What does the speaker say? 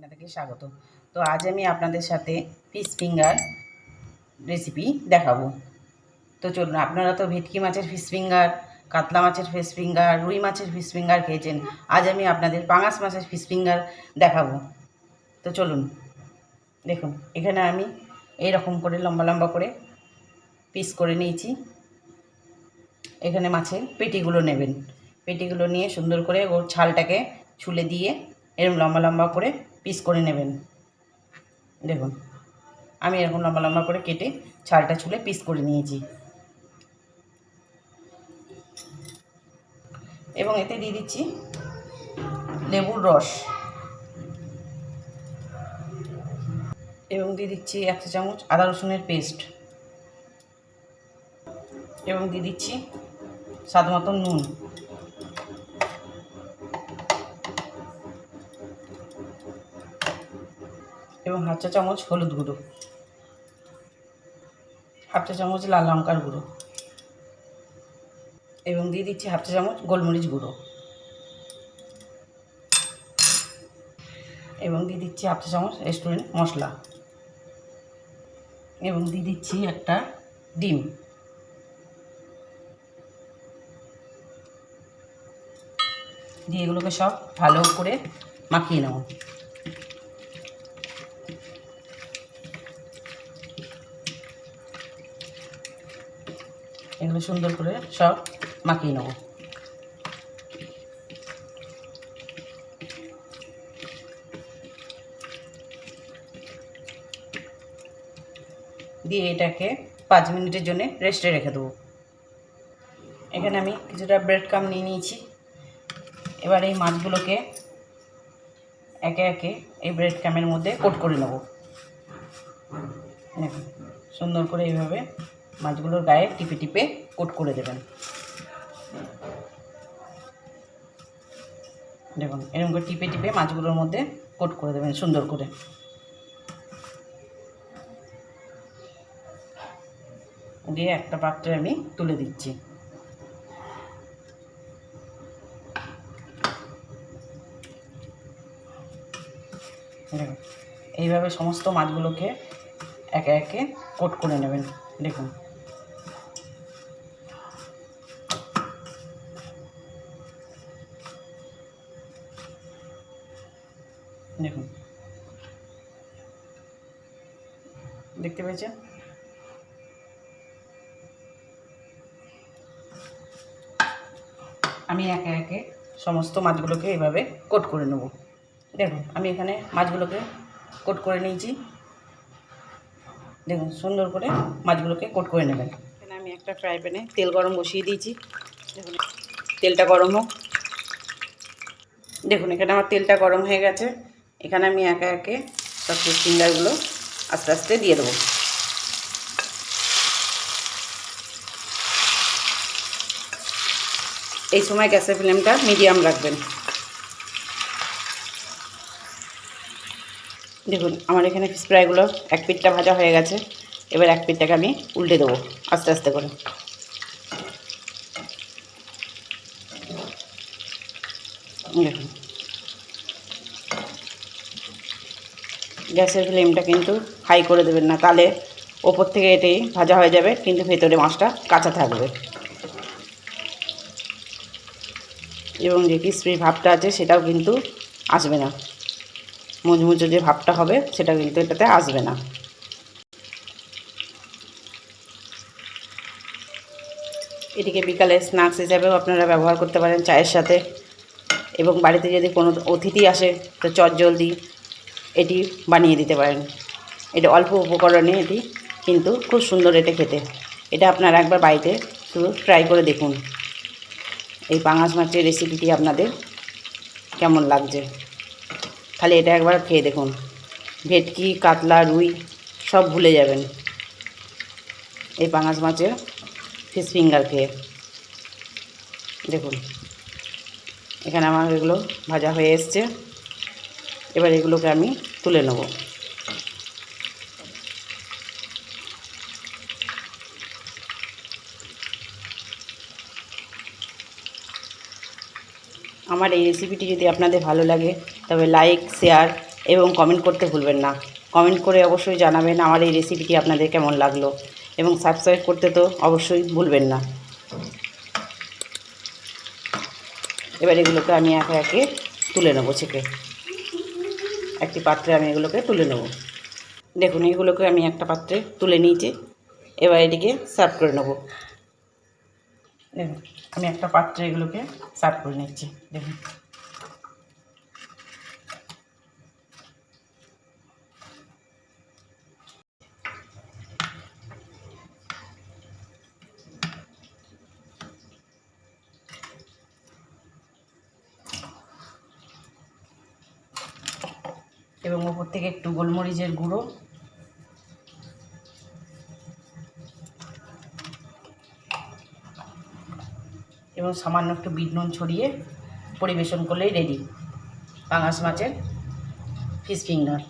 আপনাদেরকে স্বাগত তো আজ আমি আপনাদের সাথে ফিশ ফিঙ্গার রেসিপি দেখাবো। তো চলুন, আপনারা তো ভেটকি মাছের ফিশ ফিঙ্গার কাতলা মাছের ফিশ ফিঙ্গার রুই মাছের ফিশ ফিঙ্গার খেয়েছেন। আজ আমি আপনাদের পাঙাশ মাছের ফিশ ফিঙ্গার দেখাবো। তো চলুন, দেখুন, এখানে আমি এই রকম করে লম্বা লম্বা করে পিস করে নিয়েছি। এখানে মাছের পেটিগুলো নেবেন। পেটিগুলো নিয়ে সুন্দর করে ওর ছালটাকে ছুলে দিয়ে এরকম লম্বা লম্বা করে পিস করে নেবেন। দেখুন, আমি এরকম লম্বা লম্বা করে কেটে ছালটা ছুলে পিস করে নিয়েছি। এবং এতে দিয়ে দিচ্ছি লেবুর রস। এবং দিয়ে দিচ্ছি এক চা চামচ আদা রসুনের পেস্ট এবং দিয়ে দিচ্ছি স্বাদ মতন নুন। হাফ চা চামচ হলুদ গুঁড়ো। হাফ চা চামচ লাল লঙ্কার গুঁড়ো। এবং দিয়ে দিচ্ছি হাফ চা চামচ গোলমরিচ গুঁড়ো। এবং দিয়ে দিচ্ছি হাফ চা চামচ রেস্টুরেন্ট মশলা। এবং দিয়ে দিচ্ছি একটা ডিম। দিয়ে এগুলোকে সব ভালো করে মাখিয়ে নেব। এগুলো সুন্দর করে সব মাখিয়ে নেব। দিয়ে এটাকে পাঁচ মিনিটের জন্য রেস্টে রেখে দেবো। এখানে আমি কিছুটা ব্রেড কাম নিয়ে নিয়েছি। এবার এই মাছগুলোকে একে একে এই ব্রেড ক্যামের মধ্যে কোট করে নেব। সুন্দর করে এইভাবে মাছগুলোর গায়ে টিপে টিপে কোট করে দেবেন। দেখুন, এরকম করে টিপে টিপে মাছগুলোর মধ্যে কোট করে দেবেন সুন্দর করে। দিয়ে একটা পাত্রে আমি তুলে দিচ্ছি। দেখুন, এইভাবে সমস্ত মাছগুলোকে একে একে কোট করে নেবেন। দেখুন দেখুন। দেখতে পেয়েছেন? আমি একে একে সমস্ত মাছগুলোকে এভাবে কোট করে নেব। দেখুন, আমি এখানে মাছগুলোকে কোট করে নিয়েছি। দেখুন, সুন্দর করে মাছগুলোকে কোট করে নেবেন। এখানে আমি একটা ফ্রাই প্যানে তেল গরম বসিয়ে দিয়েছি। দেখুন, তেলটা গরম হোক। দেখুন, এখানে আমার তেলটা গরম হয়ে গেছে। এখানে আমি একে একে সব ফিঙ্গারগুলো আস্তে আস্তে দিয়ে দেবো। এই সময় গ্যাসের ফ্লেমটা মিডিয়াম রাখবেন। দেখুন, আমার এখানে ফিশ ফ্রাইগুলো এক পিঠটা ভাজা হয়ে গেছে। এবার এক পিঠটাকে আমি উল্টে দেবো আস্তে আস্তে করে। দেখুন গ্যাসের ফ্লেমটা কিন্তু হাই করে দেবেন না। তাহলে ওপর থেকে এটাই ভাজা হয়ে যাবে, কিন্তু ভেতরে মাছটা কাঁচা থাকবে। এবং যে ক্রিসপি ভাবটা আছে, সেটাও কিন্তু আসবে না। মুচমুচো যে ভাবটা হবে, সেটা কিন্তু এটাতে আসবে না। এটিকে বিকালে স্ন্যাক্স হিসাবেও আপনারা ব্যবহার করতে পারেন চায়ের সাথে। এবং বাড়িতে যদি কোনো অতিথি আসে, তো চট জলদি এটি বানিয়ে দিতে পারেন। এটা অল্প উপকরণে এটি কিন্তু খুব সুন্দর এটা খেতে। এটা আপনারা একবার বাড়িতে শুধু ট্রাই করে দেখুন। এই পাঙাশ মাছের রেসিপিটি আপনাদের কেমন লাগছে? খালি এটা একবার খেয়ে দেখুন। ভেটকি, কাতলা, রুই, সব ভুলে যাবেন। এই পাঙাশ মাছের ফিশ ফিঙ্গার খেয়ে। দেখুন। এখানে আমার এগুলো ভাজা হয়ে এসছে। এবার এগুলোকে আমি তুলে নেব। আমার এই রেসিপিটি যদি আপনাদের ভালো লাগে, তবে লাইক শেয়ার এবং কমেন্ট করতে ভুলবেন না। কমেন্ট করে অবশ্যই জানাবেন আমার এই রেসিপিটি আপনাদের কেমন লাগল এবং সাবস্ক্রাইব করতে তো অবশ্যই ভুলবেন না। এবার এগুলোকে আমি একে একে তুলে নেব ছেঁকে। একটি পাত্রে আমি এগুলোকে তুলে নেব। দেখুন, এগুলোকে আমি একটা পাত্রে তুলে নিয়েছি। এবার এটিকে সার্ভ করে নেব। আমি একটা পাত্রে এগুলোকে সার্ভ করে নিচ্ছি। দেখুন। এবং ওপর থেকে একটু গোলমরিচের গুঁড়ো। এবং সামান্য একটু বিট নুন ছড়িয়ে পরিবেশন করলেই রেডি পাঙাশ মাছের ফিশ ফিঙ্গার